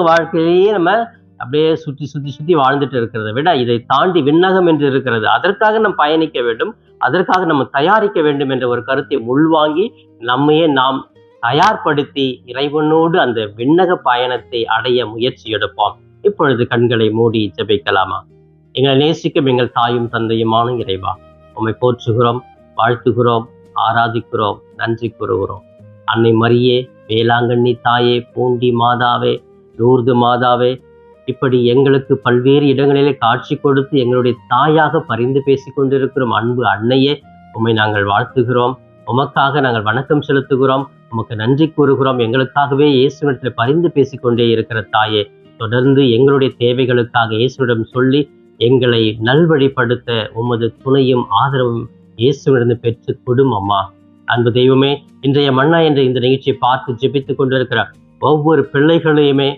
வாழ்க்கையே நம்ம அப்படியே சுற்றி சுற்றி சுற்றி வாழ்ந்துட்டு இருக்கிறத விட இதை தாண்டி விண்ணகம் என்று இருக்கிறது. அதற்காக நாம் பயணிக்க வேண்டும். அதற்காக நம்ம தயாரிக்க வேண்டும் என்ற ஒரு கருத்தை உள்வாங்கி நம்மையே நாம் தயார்படுத்தி இறைவனோடு அந்த விண்ணக பயணத்தை அடைய முயற்சி எடுப்போம். இப்பொழுது கண்களை மூடி ஜபிக்கலாமா? எங்களை நேசிக்கும் எங்கள் தாயும் தந்தையுமான இறைவா உம்மை போற்றுகிறோம் வாழ்த்துகிறோம் ஆராதிக்கிறோம் நன்றி கூறுகிறோம். அன்னை மரியே வேளாங்கண்ணி தாயே பூண்டி மாதாவே லூர்து மாதாவே இப்படி எங்களுக்கு பல்வேறு இடங்களிலே காட்சி கொடுத்து எங்களுடைய தாயாக பரிந்து பேசிக் கொண்டிருக்கிறோம். அன்பு அன்னையே உம்மை நாங்கள் வாழ்த்துகிறோம். உமக்காக நாங்கள் வணக்கம் செலுத்துகிறோம். உமக்கு நன்றி கூறுகிறோம். எங்களுக்காகவே இயேசுவிடத்தில் பரிந்து பேசிக்கொண்டே இருக்கிற தாயே தொடர்ந்து எங்களுடைய தேவைகளுக்காக இயேசுவிடம் சொல்லி எங்களை நல்வழிப்படுத்த உமது துணையும் ஆதரவும் இயேசுவிடம் பெற்று கொடும் அம்மா. அன்பு தெய்வமே இன்றைய மன்னா என்ற இந்த நிகழ்ச்சியை பார்த்து ஜெபித்துக் கொண்டிருக்கிற ஒவ்வொரு பிள்ளைகளையுமே